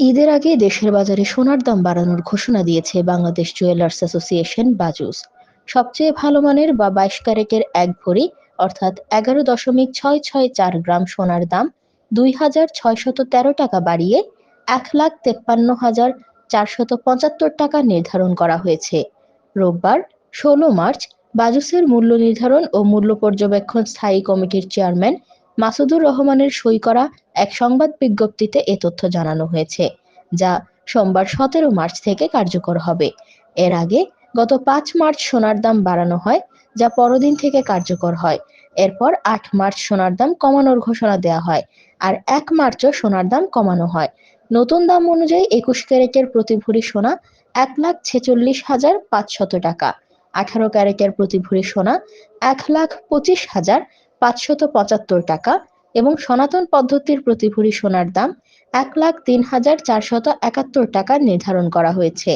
ঈদের আগে দেশের বাজারে সোনার দাম বাড়ানোর ঘোষণা দিয়েছে বাংলাদেশ জুয়েলার্স অ্যাসোসিয়েশন বাজুস। সবচেয়ে ভালো মানের বা বাইশ ক্যারেটের এক ভরি, অর্থাৎ এগারো দশমিক ছয় ছয় চার গ্রাম সোনার দাম দুই হাজার ছয়শত তেরো টাকা বাড়িয়ে এক লাখ তেপ্পান্ন হাজার চারশত পঁচাত্তর টাকা নির্ধারণ করা হয়েছে। রোববার ষোলো মার্চ বাজুসের মূল্য নির্ধারণ ও মূল্য পর্যবেক্ষণ স্থায়ী কমিটির চেয়ারম্যান মাসুদুর রহমানের সই করা এক সংবাদ বিজ্ঞপ্তিতে এ তথ্য জানানো হয়েছে, যা সোমবার সতেরো মার্চ থেকে কার্যকর হবে। এর আগে গত পাঁচ মার্চ সোনার দাম বাড়ানো হয়, যা পরদিন থেকে কার্যকর হয়। এরপর আট মার্চ সোনার দাম কমানোর ঘোষণা দেওয়া হয়, আর এক মার্চও সোনার দাম কমানো হয়। নতুন দাম অনুযায়ী একুশ ক্যারেটের প্রতি ভরি সোনা এক লাখ ছেচল্লিশ হাজার পাঁচশত টাকা, আঠারো ক্যারেটের প্রতি ভরি সোনা এক লাখ পঁচিশ হাজার পাঁচশত পঁচাত্তর টাকা এবং সনাতন পদ্ধতির প্রতি ভরি সোনার দাম এক লাখ তিন হাজার চারশত একাত্তর টাকা নির্ধারণ করা হয়েছে।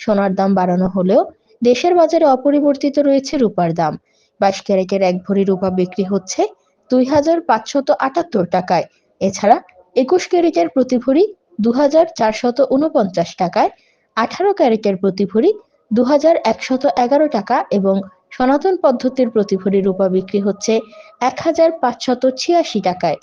সোনার দাম বাড়ানো হলেও দেশের বাজারে অপরিবর্তিত রয়েছে রূপার দাম। বাইশ ক্যারেটের এক ভরি রূপা বিক্রি হচ্ছে দুই হাজার পাঁচশত আটাত্তর টাকায়। এছাড়া একুশ ক্যারেটের প্রতি ভরি দু হাজার চারশত উনপঞ্চাশ টাকায়, আঠারো ক্যারেটের প্রতি ভরি দু হাজার একশত এগারো টাকা এবং সনাতন পদ্ধতির প্রতি ভরি রূপা বিক্রি হচ্ছে এক হাজার পাঁচশত ছিয়াশি টাকায়।